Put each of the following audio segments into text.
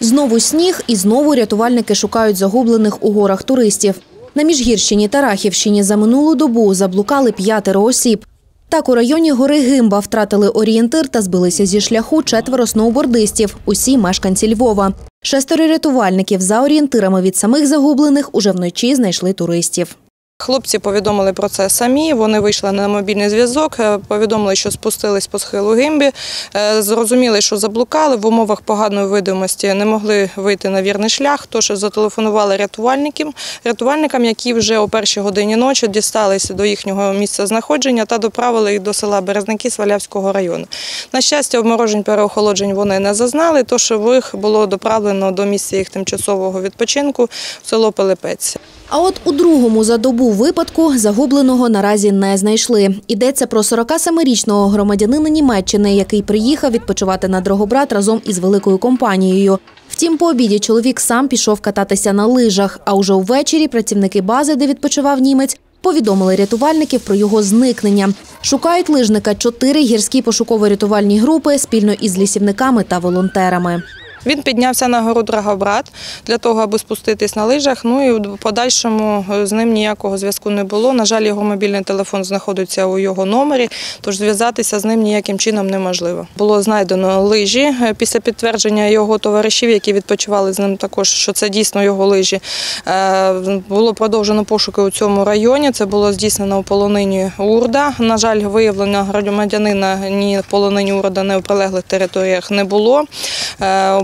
Знову сніг і знову рятувальники шукають загублених у горах туристів. На Міжгірщині та Рахівщині за минулу добу заблукали п'ятеро осіб. Так, у районі гори Гимба втратили орієнтир та збилися зі шляху четверо сноубордистів, усі мешканці Львова. Шестеро рятувальників за орієнтирами від самих загублених уже вночі знайшли туристів. Хлопці повідомили про це самі. Вони вийшли на мобільний зв'язок, е, повідомили, що спустились по схилу гимбі. е, Зрозуміли, що заблукали в умовах поганої видимості, не могли вийти на вірний шлях. Тож зателефонували рятувальникам, рятувальникам, які вже о першій годині ночі дісталися до їхнього місця знаходження та доправили їх до села Березники Свалявського району. На щастя, обморожень переохолоджень вони не зазнали, тож їх було доправлено до місця їх тимчасового відпочинку в село Пилипець. А от у другому за добу випадку загубленого наразі не знайшли. Йдеться про 47-річного громадянина Німеччини, який приїхав відпочивати на Дрогобрат разом із великою компанією. Втім, по обіді чоловік сам пішов кататися на лижах, а уже ввечері працівники бази, де відпочивав німець, повідомили рятувальників про його зникнення. Шукають лижника чотири гірські пошуково-рятувальні групи спільно із лісівниками та волонтерами. Він піднявся на гору Драгобрат для того, аби спуститись на лижах. Ну і в подальшому е, з ним ніякого зв'язку не було. На жаль, його мобільний телефон знаходиться у його номері, тож зв'язатися з ним ніяким чином неможливо. Було знайдено лижі Е, після підтвердження його товаришів, які відпочивали з ним також, що це дійсно його лижі. Е, Було продовжено пошуки у цьому районі. Це було здійснено у полонині Урда. На жаль, виявлення громадянина ні в полонині Урда, ні в прилеглих територіях не було.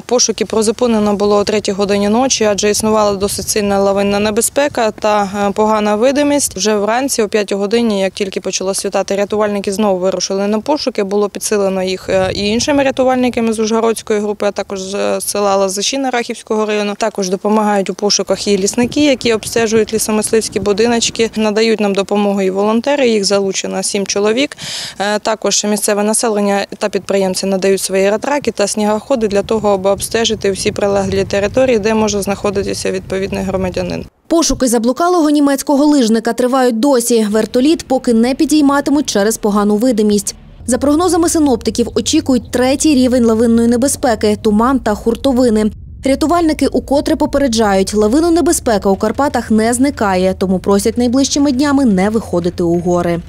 Е, Пошуки призупинено було о 3 годині ночі, адже існувала досить сильна лавинна небезпека та е, погана видимість. Вже вранці, о 5 годині, як тільки почало світати, рятувальники знову вирушили на пошуки. Було підсилено їх е, і іншими рятувальниками з Ужгородської групи, а також з села Лазишіна Рахівського району. Також допомагають у пошуках і лісники, які обстежують лісомисливські будиночки. Надають нам допомогу і волонтери. Їх залучено сім чоловік. Е, Також місцеве населення та підприємці надають свої ретраки та снігоходи для того, аби обстежити всі прилеглі території, де може знаходитися відповідний громадянин. Пошуки заблукалого німецького лижника тривають досі. Вертоліт поки не підійматимуть через погану видимість. За прогнозами синоптиків, очікують третій рівень лавинної небезпеки, туман та хуртовини. Рятувальники укотре попереджають, лавину небезпека у Карпатах не зникає, тому просять найближчими днями не виходити у гори.